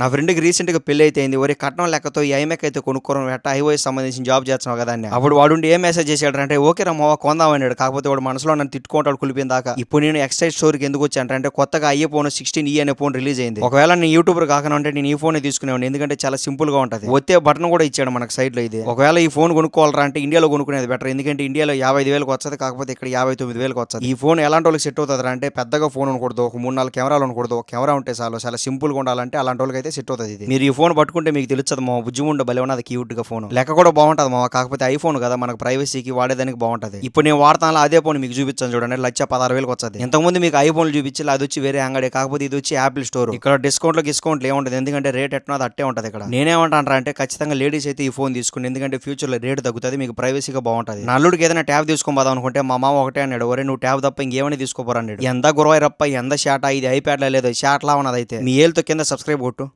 నా ఫ్రెండ్కి రీసెంట్గా పెళ్ళి అయితే అయింది ఒరే కట్నం లెక్కతో ఈ ఐమెక్ అయితే కొనుక్కోవడం ఎట్ట? ఐఓఎస్ సంబంధించిన జాబ్ చేస్తున్నావు కదా అని అప్పుడు వాడు ఏం మెసేజ్ చేశాడు అంటే ఓకే రమ్మా కొందాం అన్నాడు. కాకపోతే వాడు మనసులో నన్ను తిట్టుకుంటాడు కులిపిన దాకా. ఇప్పుడు నేను ఎక్సైజ్ స్టోర్కి ఎందుకు వచ్చాను అంటే కొత్తగా ఐఏ ఫోన్ సిక్స్టీన్ ఈ అనే ఫోన్ రిలీజ్ అయింది. ఒకవేళ నేను యూట్యూబర్ కాకుండా ఉంటే నేను ఈ ఫోన్ తీసుకునేవాడిని. ఎందుకంటే చాలా సింపుల్గా ఉంటది. వచ్చే బటన్ కూడా ఇచ్చాడు మనకు సైడ్లో ఇది. ఒకవేళ ఈ ఫోన్ కొనుక్కోవాలరా అంటే ఇండియాలో కొనుక్కునేది బెటర్ ఎందుకంటే ఇండియాలో యాభై ఐదు వేలకు వస్తుంది కాకపోతే ఇక్కడ యాభై తొమ్మిది వేలకు వస్తుంది. ఈ ఫోన్ ఎలాంటి వాళ్ళకి సెట్ అవుతుంది అంటే పెద్దగా ఫోన్ ఉండకూడదు. ఒక మూడు నాలుగు కెమెరాలు ఉండకూడదు. ఒక కెమెరా ఉంటే చాలు. చాలా సింపుల్గా ఉండాలంటే అలాంటి వాళ్ళకి అయితే సెట్ అవుతుంది ఇది. మీరు ఈ ఫోన్ పట్టుకుంటే మీకు తెలుస్తుంది మా బుజ్జిముండ భలే ఉన్నది క్యూట్గా ఫోన్ లెక్క కూడా బాగుంటది మా కాకపోతే ఐఫోన్ కదా మనకు ప్రైవసీకి వాడేదానికి బాగుంటది. ఇప్పుడు నేను వాడతాను అదే ఫోన్ మీకు చూపించాను చూడండి లక్ష పదహారు వేలకు వస్తుంది. ఇంతకుముందు మీకు ఐఫోన్లు చూపించి అది వచ్చి వేరే అంగడి కాకపోతే ఇది వచ్చి యాపిల్ స్టోర్ ఇక్కడ డిస్కౌంట్లో డిస్కౌంట్ ఏముంటది ఎందుకంటే రేట్ ఎట్లా అట్టే ఉంటది ఇక్కడ. నేనేమంటాను అంటే ఖచ్చితంగా లేడీస్ అయితే ఈ ఫోన్ తీసుకుని ఎందుకంటే ఫ్యూచర్లో రేట్ తగ్గుతుంది మీకు ప్రైవసీగా బాగుంటుంది. నా అల్లుడికి ఏదైనా ట్యాబ్ తీసుకోబోదాం అనుకుంటే మా మామ ఒకటే అన్నాడు ఒరే నువ్వు ట్యాబ్ తప్ప ఇంకేమైనా తీసుకోపోరా అన్నాడు. ఎంత గురవైరప్ప ఎంత షాటా ఇది ఐప్యాడ్ లేదు షాట్ లా ఉన్నది అయితే మీ ఏళ్ళతో కింద సబ్స్క్రైబ్ కొట్టు.